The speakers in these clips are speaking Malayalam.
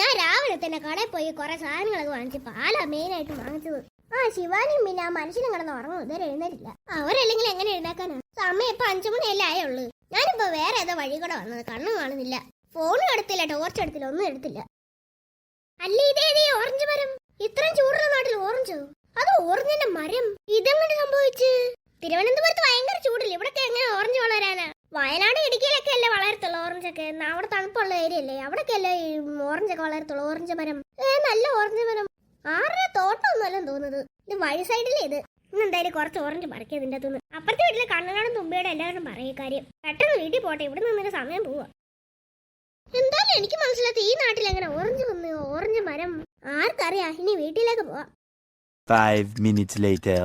ഞാൻ രാവിലെ തന്നെ കടയിൽ പോയി കുറെ സാധനങ്ങളൊക്കെ വാങ്ങിച്ച് പാലാ മെയിനായിട്ട് വാങ്ങിച്ചത്. ആ ശിവാനിയും പിന്നെ ആ മനുഷ്യനും കിടന്ന് ഉറങ്ങും. ഇതുവരെ എഴുന്നേറ്റില്ല. അവരല്ലെങ്കിൽ എങ്ങനെ എഴുന്നേക്കാനാ? സമയം ഇപ്പൊ അഞ്ചു മണിയല്ലേ ആയുള്ളൂ. ഞാനിപ്പോ വേറെ ഏതോ വഴി കൂടെ വന്നത്. കണ്ണും കാണുന്നില്ല. ഫോണും എടുത്തില്ല ടോർച്ച് എടുത്തില്ല ഒന്നും എടുത്തില്ല. അല്ല ഇതേതീ ഓറഞ്ച് മരം? ഇത്രയും ചൂടുള്ള നാട്ടിൽ ഓറഞ്ചോ അത് ഓറഞ്ചിന്റെ മരം? ഇതെങ്ങനെ സംഭവിച്ചു? തിരുവനന്തപുരത്ത് ഭയങ്കര ചൂടില്ല? ഇവിടൊക്കെ എങ്ങനെ ഓറഞ്ച് വളരാനാ? വയനാട് ഇടുക്കിയിലൊക്കെ അല്ലേ വളരത്തുള്ളൂ ഓറഞ്ച് ഒക്കെ. എന്നാ അവിടെ തണുപ്പുള്ള ഏരിയ അല്ലേ? അവിടെ അല്ലേ ഈ ഓറഞ്ച് ഒക്കെ വളരത്തുള്ളൂ ഓറഞ്ച് മരം. ഏ നല്ല ഓറഞ്ച് മരം. ആരുടെ തോട്ടം അല്ലെന്ന് തോന്നുന്നത്. ഇത് വഴി സൈഡിലേ ഇത്? ഇന്ന് എന്തായാലും കുറച്ച് ഓറഞ്ച് പറിക്കുക ഇതിന്റെ അകത്തുനിന്ന്. അപ്പുറത്തെ വീട്ടിലെ കണ്ണനാടും തുമ്പിയോടെ എല്ലാവരും പറയും കാര്യം. പെട്ടെന്ന് വീട്ടിൽ പോട്ടെ ഇവിടെ നിന്നൊരു സമയം പോവാ. എന്തായാലും എനിക്ക് മനസ്സിലാത്ത ഈ നാട്ടിൽ എങ്ങനെ ഓറഞ്ച് വന്ന് ഓറഞ്ച് മരം? ആർക്കറിയാ ഇനി വീട്ടിലേക്ക് പോവാം. Five minutes later.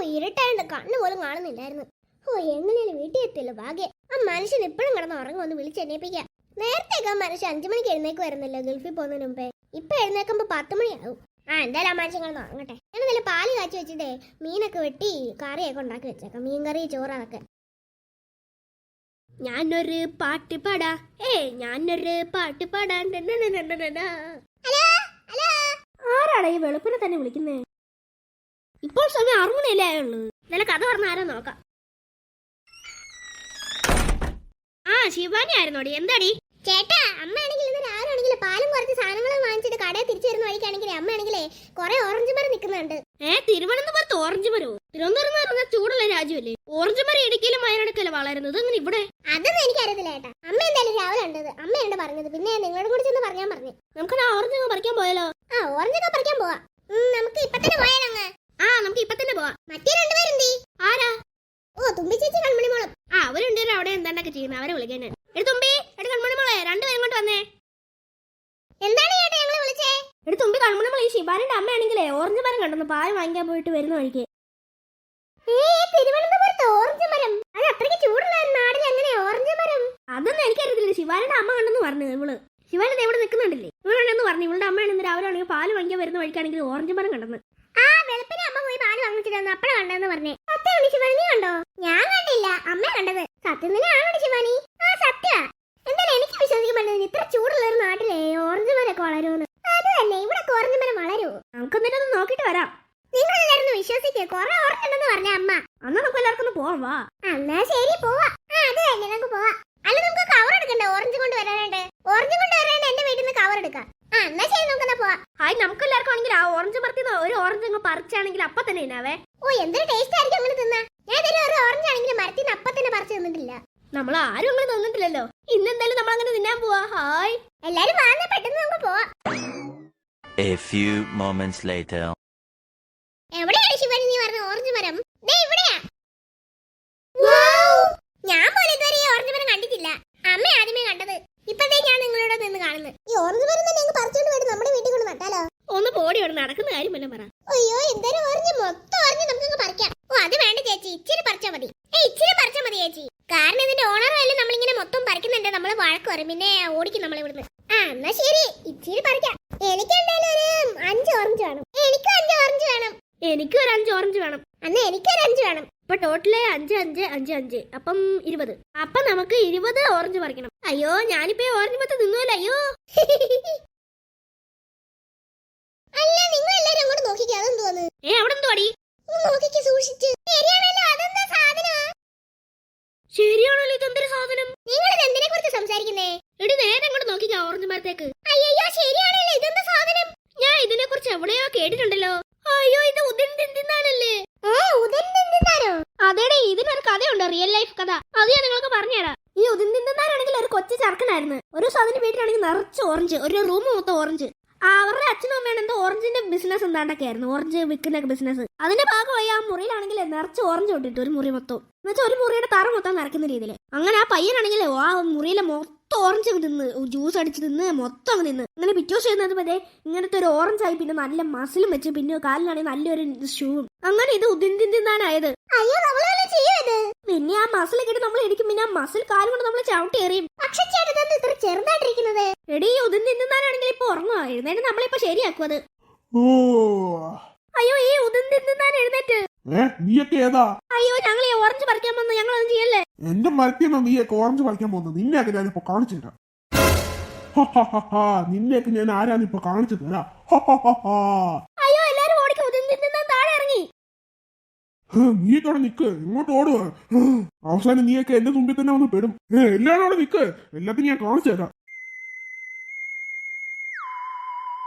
ഇരുട്ടായിട്ട് കണ്ണു പോലും കാണുന്നില്ലായിരുന്നു. ഓ എങ്ങനെയാണ് വീട്ടിൽ എത്തിയല്ലോ ഭാഗ്യം. ആ മനുഷ്യൻ ഇപ്പോഴും കിടന്ന് ഉറങ്ങുമെന്ന് വിളിച്ച് എണീപ്പിക്കാം. നേരത്തേക്ക് ആ മനുഷ്യൻ അഞ്ചു മണിക്ക് എഴുന്നേക്ക് വരുന്നല്ലോ ഗൾഫിൽ പോകുന്നതിന് മുമ്പേ. ഇപ്പൊ എഴുന്നേക്കുമ്പോ പത്ത് മണിയാവും. ആ എന്തായാലും ആ മനുഷ്യൻ കിടന്ന് ഉറങ്ങട്ടെ. ഞാൻ നല്ല പാൽ കാച്ചി വെച്ചിട്ടേ മീനൊക്കെ വെട്ടി കറിയൊക്കെ ഉണ്ടാക്കി വെച്ചേക്കാം. മീൻ കറി ചോറ് അതൊക്കെ. ഞാനൊരു പാട്ട് പാടാ. ഏ ഞാനൊരു പാട്ട് പാടാൻ ആരാടാ ഈ വെളുപ്പിനെ തന്നെ വിളിക്കുന്നേ? ഇപ്പോൾ സമയം ആറു മണിയല്ലേ ആയുള്ളൂ. നല്ല കഥ പറഞ്ഞ ആരോ നോക്കാം. ആ ശിവാനി ആയിരുന്നോടി. എന്താടി? ചേട്ടാ അമ്മയാണെങ്കിൽ ഇന്ന് രാവിലെ പാലും കുറച്ച് സാധനങ്ങളും വാങ്ങിച്ചിട്ട് കടയിൽ തിരിച്ചു വരുന്ന വഴിക്കാണെങ്കിൽ അമ്മയാണെങ്കിലേ കുറെ ഓറഞ്ച് മരം നിൽക്കുന്നുണ്ട്. ഏ തിരുവനന്തപുരത്ത് ഓറഞ്ച് മരോ? തിരുവനന്തപുരം എന്ന് പറഞ്ഞാൽ ചൂടുള്ള രാജ്യമല്ലേ? ഓറഞ്ച് മരം ഇടുക്കിയിലും വയനാടൊക്കെ വളരുന്നത്? അങ്ങനെ ഇവിടെ? അതൊന്നും എനിക്കറിയത്തില്ല ചേട്ടാ. അമ്മ എന്തായാലും രാവിലെ ഉണ്ടത്. അമ്മയാണ് പറഞ്ഞത്. പിന്നെ നിങ്ങളോട് കൂടി ചെന്ന് പറയാൻ പറഞ്ഞു. നമുക്ക് ആ ഓറഞ്ച് പറിക്കാൻ പോയാലോ? ആ ഓറഞ്ച് ഒക്കെ പറിക്കാൻ പോവാ. നമുക്ക് ഇപ്പൊ തന്നെ പോയാലോ ഇപ്പൊ തന്നെ പോവാം മറ്റേ രണ്ടുപേരെന്തീ? ആരാ? ഓ തുമ്പി ചേച്ചി കൺമണി ആ അവിടെ അവരെ വിളിക്കാൻ എടി തുമ്പി കൺമണി മോളെ കൊണ്ട് വന്നേ. എന്താണ് വിളിച്ചേ? തുമ്പി കൺമണി ഈ അമ്മയാണെങ്കിലേ ഓറഞ്ച് മരം കണ്ടെന്ന് പാൽ വാങ്ങിക്കാൻ പോയിട്ട് വരുന്ന വഴിക്ക്. മരം. അത് ചൂടുള്ള എങ്ങനെ ഓറഞ്ച് മരം? അതൊന്നും എനിക്കറിയത്തില്ല ശിവാനിയുടെ അമ്മ കണ്ടെന്ന് പറഞ്ഞു ഇവൾ. ശിവാനി ഇവിടെ നിൽക്കുന്നുണ്ടല്ലേ? ഇവളുണ്ടെന്ന് പറഞ്ഞു. ഇവളുടെ അമ്മയാണെങ്കിൽ രാവിലെ ആണെങ്കിൽ പാൽ വാങ്ങിക്കാൻ വരുന്ന വഴിക്കാണെങ്കിൽ ഓറഞ്ച് മരം കണ്ടെന്ന്. ആ വെളുപ്പിനെ അമ്മ പാൽ അപ്പഴ കണ്ടെന്ന് പറഞ്ഞേ. സത്യമാണ് ശിവാനി നീ കണ്ടോ? ഞാൻ കണ്ടില്ല. അമ്മ കണ്ടത്. സത്യം തന്നെയാണോ ശിവാനി? ആ സത്യ. എന്തായാലും എനിക്ക് വിശ്വസിക്കാൻ പറ്റുന്നത് ഇത്ര ചൂടുള്ള ഒരു നാട്ടിലെ ഓറഞ്ച് മരൊക്കെ വളരുമെന്ന് അത് തന്നെ ഇവിടെ ഓറഞ്ച് മരം വളരൂ. നമുക്ക് എന്തെങ്കിലും നോക്കിട്ട് വരാം. നിങ്ങൾ എല്ലാരും വിശ്വസിക്കുക കുറെ ഓറഞ്ച് ഉണ്ടെന്ന് പറഞ്ഞ അമ്മ. അന്ന് നമുക്ക് എല്ലാവർക്കും പോവാം വാ. എന്നാ ശരി പോവാ. ആ അത് തന്നെ നമുക്ക് പോവാ. അല്ല നമുക്ക് കവർ എടുക്കണ്ടേ? ഓറഞ്ച് കൊണ്ട് വരാനുണ്ട്. ഓറഞ്ച് കൊണ്ട് വരാനുണ്ട് എന്റെ വീട്ടിൽ നിന്ന് കവർ എടുക്കാം. ആ എന്നാ ശരി നമുക്ക് പോവാം. ഹായ് നമുക്ക് എല്ലാവർക്കും ആണെങ്കിൽ ആ ഓറഞ്ച് മരത്തിൽ ഒരു ഓറഞ്ച് അങ്ങ് പറിച്ചാണെങ്കിൽ അപ്പൊ തന്നെ ഇനാവേ എന്തൊരു ടേസ്റ്റ് ആയിരിക്കും അങ്ങനെ തിന്നാ? ഞാൻ ഇതുവരെ ഒരു ഓറഞ്ച് ആണെങ്കിലും മരത്തിൽ നിന്ന് അപ്പം തന്നെ പറിച്ചു തിന്നിട്ടില്ല. നമ്മൾ ആരും അങ്ങനെ തന്നിട്ടില്ലല്ലോ. ഇന്നെന്തായാലും നമ്മൾ അങ്ങനെ തിന്നാൻ പോവാ. ഹായ് എല്ലാരും വാങ്ങ പെട്ടെന്ന് നമുക്ക് പോവാം. A few moments later. എവിടെയാണ് ശിവനി? നീ പറഞ്ഞ ഓറഞ്ച് മരം? ദേ ഇവിടെയാ. വൗ! ഞാൻ പോലും ഇതുവരെ ഈ ഓറഞ്ച് മരം കണ്ടിട്ടില്ല. അമ്മ ആദ്യമേ കണ്ടത്. ദേ ഞാൻ നിങ്ങളോട് നിന്ന് കാണുന്നത് ഈ ഓറഞ്ച് മരം തന്നെ അങ്ങ് പറിച്ചോണ്ട് പോയിട്ട് നമ്മുടെ വീട്ടിൽ കൊണ്ട് നട്ടാലോ? ഒന്ന് പോടി ഇവിടെ നടക്കുന്ന കാര്യം വല്ല പറ അയ്യോ എന്തായാലും ഓറഞ്ച് മൊത്തം ഓറഞ്ച് നമുക്ക് പറിക്കാം ഓ അത് വേണ്ട ചേച്ചി ഇച്ചിരി പറിച്ചാ മതി ഏ ഇച്ചിരി പറിച്ചാ മതി ചേച്ചി. കാരണം ഇതിന്റെ ഓണർ ആയാലും നമ്മളിങ്ങനെ മൊത്തം പറിക്കുന്നുണ്ട്. നമ്മൾ വഴക്ക് പറയും. പിന്നെ ഓടിക്കും നമ്മൾ ഇവിടുന്ന്. ആ എന്നാ ശരി. ഇച്ചിരി പറിക്കാം. എനിക്ക് എന്തായാലും ഒരു അഞ്ച് ഓറഞ്ച് വേണം. എനിക്കും അഞ്ച് ഓറഞ്ച് വേണം. എനിക്ക് ഒരു അഞ്ച് ഓറഞ്ച് വേണം. അന്ന് എനിക്ക് ഒരു അഞ്ച് വേണം. ഇപ്പൊ ടോട്ടൽ അഞ്ച് അഞ്ച് അഞ്ച് അഞ്ച്. അപ്പം ഇരുപത്. അപ്പൊ നമുക്ക് ഇരുപത് ഓറഞ്ച് പറിക്കണം. അയ്യോ ഞാനിപ്പോ ഓറഞ്ച് മൊത്തം തിന്നുമല്ലോ അയ്യോ. അല്ല നിങ്ങൾ എല്ലാരും അങ്ങോട്ട് നോക്കിക്കേ. അതെന്തോന്ന് ഏ അവിടെ എന്തോ അടി നോക്കിക്ക് സൂക്ഷിച്ച്. ശരിയാണല്ലോ. അതെന്താ സാധനമാ ശരിയാണല്ലോ ഇതെന്തൊരു സാധനം? നിങ്ങൾ എന്തിനെ കുറിച്ച് സംസാരിക്കുന്നേ? എടി നേരെ അങ്ങോട്ട് നോക്കിക്കാ ഓറഞ്ച് മരത്തേക്ക്. അയ്യോ ശരിയാണല്ലോ ഇതെന്താ സാധനം? ഞാൻ ഇതിനെ കുറിച്ച് എവിടെയോ കേട്ടിട്ടുണ്ടല്ലോ. അയ്യോ ഇത് ഉദൻ തിന്നാനല്ലേ അതേടെ ഇതിനൊരു കഥയുണ്ട് റിയൽ ലൈഫ് കഥ. അത് ഞാൻ നിങ്ങൾക്ക് പറഞ്ഞുതരാം. ഈ ഉദൻ ഒരു കൊച്ചു ചർക്കനായിരുന്നു ഒരു സാധനം വീട്ടിലാണെങ്കിൽ നിറച്ച് ഓറഞ്ച് ഒരു റൂം മൊത്തം ഓറഞ്ച് അവരുടെ അച്ഛനും അമ്മയാണ് എന്തോ ഓറഞ്ചിന്റെ ബിസിനസ് എന്താണ്ടൊക്കെ ആയിരുന്നു. ഓറഞ്ച് വിൽക്കുന്ന ബിസിനസ് അതിന്റെ ഭാഗമായി ആ മുറിയിലാണെങ്കിൽ നിറച്ച് ഓറഞ്ച് കൊണ്ടിട്ട് ഒരു മുറി മൊത്തം. എന്നുവെച്ചാൽ ഒരു മുറിയുടെ തറ മൊത്തം നിറയ്ക്കുന്ന രീതിയിൽ അങ്ങനെ ആ പയ്യനാണെങ്കിൽ ആ മുറിയിലെ മൊത്തം ഓറഞ്ച് തിന്ന് ജ്യൂസ് അടിച്ച് തിന്ന് മൊത്തം അങ്ങ് തിന്ന്. അങ്ങനെ പിറ്റേ ദിവസം ചെയ്യുന്നത് മതി ഇങ്ങനത്തെ ഒരു ഓറഞ്ച് ആയി പിന്നെ നല്ല മസിലും വെച്ച് പിന്നെ കാലിലാണെങ്കിൽ നല്ലൊരു ഷൂവും അങ്ങനെ ഇത് ഉദിന്തിൻ തിന്നാനായത്. പിന്നെ ആ മസിൽ കിട്ടി നമ്മൾ ഇടിക്കും പിന്നെ ആ മസിൽ കാലുകൊണ്ട് നമ്മൾ ചവിട്ടി എറിയും. പക്ഷെ ചേട്ടൻ ഇത്ര ചെറുതായിട്ടിരിക്കുന്നത്? എടി ഉദിൻ ഉറങ്ങുക നമ്മളിപ്പോ ശരിയാക്കും അത് അയ്യോ ഈ ഉദിൻ തിന്നാൻ എഴുന്നേറ്റ്. ഏ നീയൊക്കെ ഏതാ? അയ്യോ ഞങ്ങൾ ഈ ഓറഞ്ച് പറിക്കാൻ വന്നു. ഞങ്ങൾ ഒന്നും ചെയ്യല്ലേ? എന്റെ മരത്തിന്ന് നീയൊക്കെ ഓറഞ്ച് പറിക്കാൻ പോകുന്നത്? നിന്നെയൊക്കെ ഞാനിപ്പോ കാണിച്ചു തരാം. നിന്നെയൊക്കെ ഞാൻ ആരാണ് ഇപ്പൊ കാണിച്ചു തരാം. അയ്യോ എല്ലാരും ഓടിക്കും. ഉദിന്തിന്താൻ താഴെ ഇറങ്ങി. നീ അവിടെ നിക്ക്. ഇങ്ങോട്ട് ഓടുക. അവസാനം നീയൊക്കെ എന്റെ തുമ്പിൽ തന്നെ വന്ന് പെടും. എല്ലാരും അവിടെ നിക്ക്. എല്ലാത്തിനും ഞാൻ കാണിച്ചു തരാം.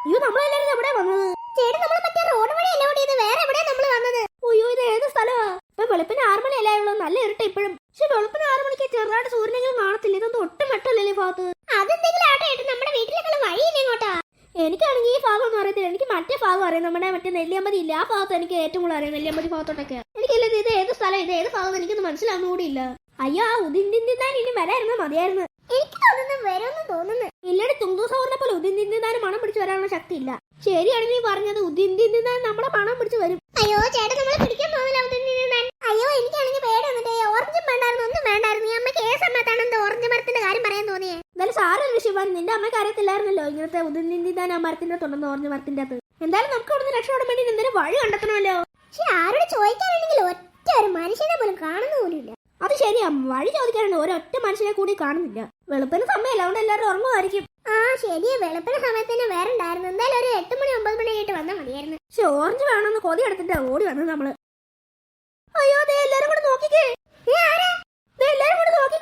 അയ്യോ നമ്മളെല്ലാരും എവിടെ വന്നത് ചേട്ടൻ നമ്മൾ മറ്റേ റോഡ് വഴി അല്ല ഓടിയത് വേറെ എവിടെയാ നമ്മൾ വന്നത് അയ്യോ ഇത് ഏത് സ്ഥലമാ ഇപ്പൊ വെളുപ്പിന് ആറ് മണിയല്ലേ ഉള്ളൂ നല്ല ഇരുട്ട് ഇപ്പോഴും പക്ഷെ വെളുപ്പിന് ആറ് മണിക്ക് ചെറുതായിട്ട് സൂര്യനെങ്കിലും കാണത്തില്ല ഇതൊന്നും ഒട്ടും വെട്ടല്ലേ ഈ ഭാഗത്ത് അതെന്തെങ്കിലും ആട്ടെ നമ്മുടെ വീട്ടിലേക്കുള്ള വഴിയില്ല ഇങ്ങോട്ടാ എനിക്കാണെങ്കിൽ ഈ ഭാഗം ഒന്നും അറിയത്തില്ല എനിക്ക് മറ്റേ ഭാഗം അറിയാം നമ്മുടെ മറ്റേ നെല്ലിയമ്പതി ഇല്ല ആ ഭാഗത്ത് എനിക്ക് ഏറ്റവും കൂടുതൽ അറിയാം നെല്ലിയമ്പതി ഭാഗത്തോട്ടൊക്കെ എനിക്കില്ല ഇത് ഏത് സ്ഥലം ഇത് ഏത് ഭാഗം എനിക്കൊന്നും മനസ്സിലാവുന്ന കൂടിയില്ല അയ്യോ ആ ഉദിന്തിന്തിന്താൻ ഇനി വരായിരുന്നു മതിയായിരുന്നു എനിക്ക് തോന്നുന്നു വരുമെന്ന് തോന്നുന്നു. ഇല്ലടി തുമ്പു സൗറിനെ പോലെ ഉദിന്തിന്താൻ മണം പിടിച്ച് വരാനുള്ള ശക്തി ഇല്ല ശരിയാണ് നീ പറഞ്ഞത് ഉദിന്തിന്താൻ നമ്മളെ മണം പിടിച്ച് വരും. അയ്യോ ചേട്ടൻ നമ്മളെ പിടിക്കാൻ പോകില്ല ഉദിന്തിന്താൻ അയ്യോ എനിക്കാണെങ്കിൽ പേടി വന്നിട്ടേ ഓറഞ്ചും വേണ്ടായിരുന്നു ഒന്നും വേണ്ടായിരുന്നു. ഈ അമ്മയ്ക്ക് ഏ സമയത്താണ് എന്താ ഓറഞ്ച് മരത്തിന്റെ കാര്യം പറയാൻ തോന്നിയേ? എന്തായാലും സാറൊരു ശിവാൻ നിന്റെ അമ്മയ്ക്ക് അറിയത്തില്ലായിരുന്നല്ലോ ഇങ്ങനത്തെ ഉദിന്തിന്താൻ ആ മരത്തിന്റെ തുടർന്ന് ഓറഞ്ച് മരത്തിന്റെ അകത്ത്. എന്തായാലും നമുക്ക് അവിടുന്ന് രക്ഷപ്പെടാൻ വേണ്ടി എന്തെങ്കിലും വഴി കണ്ടെത്തണമല്ലോ പക്ഷെ ആരോട് ചോദിക്കാനാണെങ്കിൽ ഒറ്റ ഒരു മനുഷ്യനെ പോലും കാണുന്ന പോലുമില്ല അത് ശരിയാ വഴി ചോദിക്കാനുണ്ട് ഒരൊറ്റ മനുഷ്യനെ കൂടി കാണുന്നില്ല. വെളുപ്പിന് സമയമല്ല അതുകൊണ്ട് എല്ലാവരും ഉറങ്ങുമായിരിക്കും. ആ ശരിയാ. വെളുപ്പിന് സമയത്തിന് വേറെ ഉണ്ടായിരുന്നു. എന്തായാലും ഒരു എട്ട് മണി ഒമ്പത് മണി ആയിട്ട് വന്നാൽ മതിയായിരുന്നു. പക്ഷെ ഓറഞ്ച് വേണമെന്ന് കൊതി എടുത്തിട്ടാ ഓടി വന്നത് നമ്മൾ. അയ്യോ ദേ എല്ലാരും കൂടെ നോക്കിക്കേ. ദേ ആരാ? ദേ എല്ലാരും കൂടെ നോക്കി.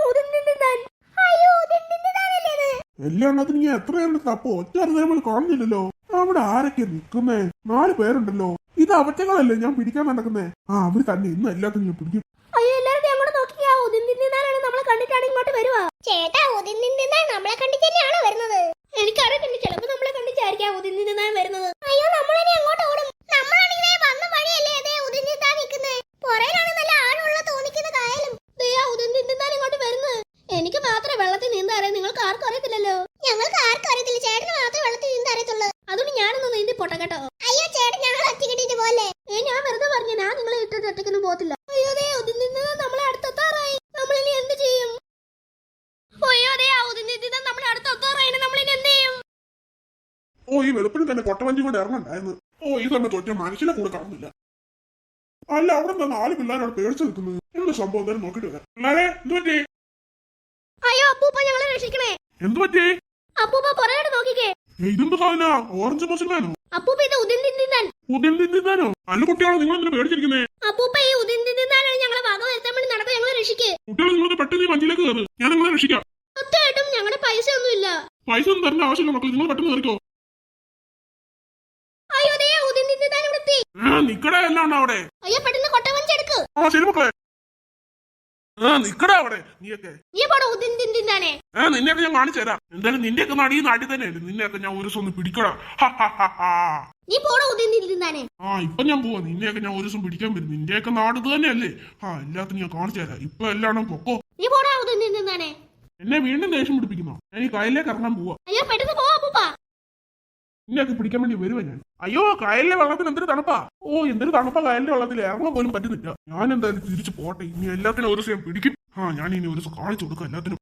ഞാൻ എത്രയാണ് തപ്പോ ഒറ്റ നമ്മൾ കാണുന്നില്ലല്ലോ. അവിടെ ആരൊക്കെ നിക്കുന്നേ? നാല് പേരുണ്ടല്ലോ. ഇത് അവറ്റകളല്ലേ ഞാൻ പിടിക്കാൻ നടക്കുന്നേ? ആ അവർ തന്നെ ഇന്ന് എല്ലാത്തിനും ഞാൻ പിടിക്കും അയ്യോ എല്ലാരും ദേ അങ്ങോട്ട് നോക്കിക്കേ ആ ഉദിന്തിന്താനാണ് നമ്മളെ കണ്ടിട്ടാണ് ഇങ്ങോട്ട് വരുവാ? ചേട്ടാ ഉദിന്തിന്താൻ നമ്മളെ കണ്ടിട്ടാണോ വരുന്നത്? എനിക്കറിയത്തില്ല ചിലപ്പോ നമ്മളെ കണ്ടിട്ടായിരിക്കാം ഉദിന്തിന്താൻ വരുന്നത്. അയ്യോ നമ്മളിനി അങ്ങോട്ട് ഓടും നമ്മളാണെങ്കിൽ വന്ന വഴിയല്ലേ അതേ ഉദിന്തിന്താൻ നിൽക്കുന്നത് പുറയിലാണ് നല്ല ആഴമുള്ള തോന്നിക്കുന്ന കായലും ദേ ആ ഉദിന്തിന്താൻ ഇങ്ങോട്ട് വരുന്നത് എനിക്ക് മാത്രമേ വെള്ളത്തിൽ നീന്താൻ അറിയാം നിങ്ങൾക്ക് ആർക്കും അറിയത്തില്ലല്ലോ ഞങ്ങൾക്ക് ആർക്കും അറിയത്തില്ല ചേട്ടന് മാത്രമേ വെള്ളത്തിൽ നീന്താൻ അറിയത്തുള്ളൂ അതുകൊണ്ട് ഞാനൊന്ന് നീന്തി പോട്ടെ കേട്ടോ അയ്യോ ചേട്ടൻ ഞങ്ങൾ ഒറ്റ കിട്ടിയിട്ട് പോലെ ഏ ഞാൻ വെറുതെ പറഞ്ഞു ഞാൻ നിങ്ങളെ ഇട്ടിട്ട് ഒറ്റക്കൊന്നും പോകത്തില്ല അയ്യോ ദേ ഉദിന്തിന്താൻ നമ്മളെ അടുത്തെത്താറായി നമ്മളിനി എന്ത് ചെയ്യും അയ്യോ ദേ ആ ഉദിന്തിന്താൻ നമ്മളെ അടുത്തെത്താറായി നമ്മളിനി എന്ത് ചെയ്യും ഈ വെളുപ്പിന് തന്നെ കൊട്ടവഞ്ചി കൊണ്ട് ഇറങ്ങണ്ടായിരുന്നു. ഓ ഈ സമയത്ത് ഒറ്റ മനുഷ്യനെ കൂടെ കാണുന്നില്ല. അല്ല അവിടെ നിന്ന് നാല് പിള്ളേരോട് പേടിച്ചു നിൽക്കുന്നത്? എന്ത് സംഭവം തന്നെ നോക്കിട്ട് വരാം. പിള്ളേരെ എന്ത് പറ്റി? അയ്യോ അപ്പൂപ്പ ഞങ്ങളെ രക്ഷിക്കണേ. എന്ത് പറ്റി? അപ്പൂപ്പ പുറകോട്ട് നോക്കിക്കേ. ഇതെന്ത് സാധന? ഓറഞ്ച് മസിലാനോ അപ്പൂപ്പ ഇത് ഉദിന്തിന്താൻ ഉദിൻ തിന്നാനോ? അല്ല കുട്ടികളെ നിങ്ങൾ എന്തിനു പേടിച്ചിരിക്കുന്നേ? അപ്പൂപ്പ ഈ ഉദിന്തിന്താനാണ് ഞങ്ങളെ വക വരുത്താൻ വേണ്ടി നടക്കുക. ഞങ്ങളെ രക്ഷിക്കേ. കുട്ടികളെ നിങ്ങൾ പെട്ടെന്ന് വഞ്ചിയിലേക്ക് കയറ്. ഞാൻ നിങ്ങളെ രക്ഷിക്കാം. സത്യമായിട്ടും ഞങ്ങളുടെ പൈസ ഒന്നുമില്ല. പൈസ ഒന്നും തരേണ്ട ആവശ്യമില്ല മക്കൾ നിങ്ങൾ പെട്ടെന്ന് കയറിക്കോ അയ്യോ ദേ അവിടെ? അയ്യോ പെട്ടെന്ന് ആ ശരി മക്കളെ ആ നിക്കട അവിടെ. നീയൊക്കെ. നീ പോടാ ആ നിന്നെയൊക്കെ ഞാൻ കാണിച്ചു തരാം. എന്തായാലും നിന്റെയൊക്കെ നാട് ഈ നാട്ടിൽ തന്നെയല്ലേ നിന്നെയൊക്കെ ഞാൻ ഒരു ദിവസം ഒന്ന് പിടിക്കടാ. നീ ആ ഇപ്പൊ ഞാൻ പോവാ. നിന്നെയൊക്കെ ഞാൻ ഒരു ദിവസം പിടിക്കാൻ വരും. നിന്റെയൊക്കെ നാട് തന്നെയല്ലേ? ആ എല്ലാത്തിനും ഞാൻ കാണിച്ചു തരാം. ഇപ്പൊ എല്ലാം പൊക്കോ. നീ പോടാ എന്നെ വീണ്ടും ദേഷ്യം പിടിപ്പിക്കുന്നു? ഞാൻ ഈ കായലിലേക്ക് ഇറങ്ങാൻ പോവാ. അയ്യോ പെട്ടെന്ന് പോവാ അപ്പൂപ്പ. നിന്നെയൊക്കെ പിടിക്കാൻ വേണ്ടി വരുവാ ഞാൻ. അയ്യോ കായലിലെ വെള്ളത്തിന് എന്തൊരു തണുപ്പാ. ഓ എന്തൊരു തണുപ്പാ കായലിലെ വെള്ളത്തിൽ ഇറങ്ങാൻ പോലും പറ്റുന്നില്ല. ഞാൻ എന്തായാലും തിരിച്ചു പോട്ടെ. ഇനി എല്ലാത്തിനും ഒരു സമയം പിടിക്കും. ആ ഞാൻ ഇനി ഒരു കാണിച്ചു കൊടുക്കാം എല്ലാത്തിനും.